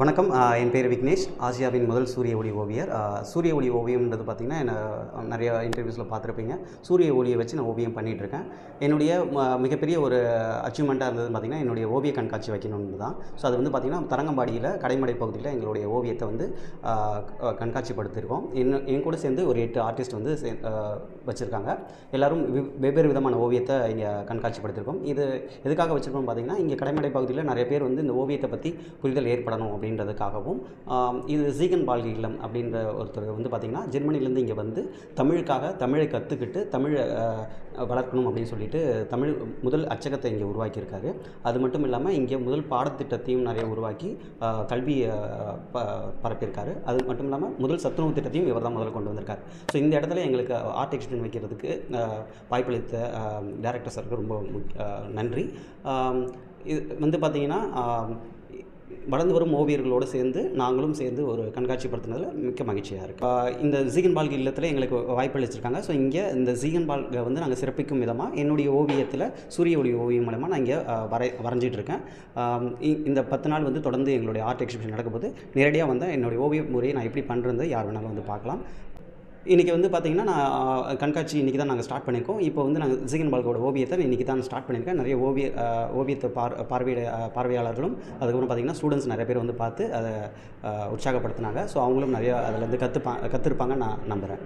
வணக்கம். என் பேர் விக்னேஷ். ஆசியாவின் முதல் சூரிய ஒளி ஓவியர். சூரிய ஒளி ஓவியம்ன்றது பார்த்திங்கன்னா என்ன நிறைய இன்டர்வியூஸில் பார்த்துருப்பீங்க சூரிய ஒளியை வச்சு நான் ஓவியம் பண்ணிகிட்ருக்கேன் என்னுடைய ம- மிகப்பெரிய ஒரு அச்சீவ்மெண்ட்டாக இருந்தது பார்த்திங்கன்னா என்னுடைய ஓவிய கண்காட்சி வைக்கணும்னு தான். ஸோ அது வந்து பார்த்திங்கன்னா தரங்கம்பாடியில் கடைமடை பகுதியில் எங்களுடைய ஓவியத்தை வந்து கண்காட்சிப்படுத்தியிருக்கோம் என் கூட சேர்ந்து ஒரு எட்டு ஆர்டிஸ்ட் வந்து சே வச்சுருக்காங்க. எல்லாரும் வெவ்- வெவ்வேறு விதமான ஓவியத்தை இங்கே கண்காட்சிப்படுத்தியிருக்கோம் இது எதுக்காக வச்சுருக்கோம் பார்த்திங்கன்னா இங்கே கடைமடை பகுதியில் நிறைய பேர் வந்து இந்த ஓவியத்தை பற்றி புரிதல் ஏற்படணும் அப்படின்னு அப்படின்றதுக்காகவும் இது ஜீகன் பால்கி இல்லம் அப்படின்ற ஒருத்தர் வந்து பார்த்திங்கன்னா ஜெர்மனிலேருந்து இங்கே வந்து தமிழுக்காக தமிழை கற்றுக்கிட்டு தமிழை வளர்க்கணும் அப்படின்னு சொல்லிட்டு தமிழ் முதல் அச்சகத்தை இங்கே உருவாக்கியிருக்காரு. அது மட்டும் இல்லாமல் இங்கே முதல் பாடத்திட்டத்தையும் நிறைய உருவாக்கி கல்வியை ப பரப்பியிருக்காரு. அது மட்டும் இல்லாமல் முதல் சத்துணவு திட்டத்தையும் இவர் தான் முதல்ல கொண்டு வந்திருக்காரு. ஸோ இந்த இடத்துல எங்களுக்கு ஆர்ட் எக்ஸ்பிளைன் வைக்கிறதுக்கு வாய்ப்பளித்த டேரக்டர் சாருக்கு ரொம்ப நன்றி. இது வந்து பார்த்திங்கன்னா வளர்ந்து வரும் ஓவியர்களோடு சேர்ந்து நாங்களும் சேர்ந்து ஒரு கண்காட்சிப்படுத்தினதில் மிக்க மகிழ்ச்சியாக இருக்குது இந்த ஜீகன் பால்க் இல்லத்தில் எங்களுக்கு வாய்ப்பு அளிச்சிருக்காங்க. ஸோ இங்கே இந்த ஜீகன் பால்கை வந்து நாங்கள் சிறப்பிக்கும் விதமாக என்னுடைய ஓவியத்தில் சூரிய ஒளி ஓவியம் மூலமாக நான் இங்கே வரை வரைஞ்சிட்டு இருக்கேன் இந்த பத்து நாள் வந்து தொடர்ந்து எங்களுடைய ஆர்ட் எக்ஸிபிஷன் நடக்கும்போது நேரடியாக வந்து என்னுடைய ஓவிய முறையை நான் எப்படி பண்ணுறது யார் வேணாலும் வந்து பார்க்கலாம். இன்றைக்கி வந்து பார்த்திங்கன்னா நான் கண்காட்சி இன்றைக்கி தான் நாங்கள் ஸ்டார்ட் பண்ணியிருக்கோம் இப்போ வந்து நாங்கள் ஜிகன் பால்கோட ஓவியத்தை இன்றைக்கி தான் ஸ்டார்ட் பண்ணியிருக்கேன் நிறைய ஓவிய ஓவியத்தை பார் பார்வையிட பார்வையாளர்களும் அதுக்கப்புறம் பார்த்திங்கன்னா ஸ்டூடெண்ட்ஸ் நிறைய பேர் வந்து பார்த்து அதை உற்சாகப்படுத்தினாங்க. ஸோ அவங்களும் நிறையா அதில் வந்து கற்றுப்பா கற்றுருப்பாங்க நான் நம்புகிறேன்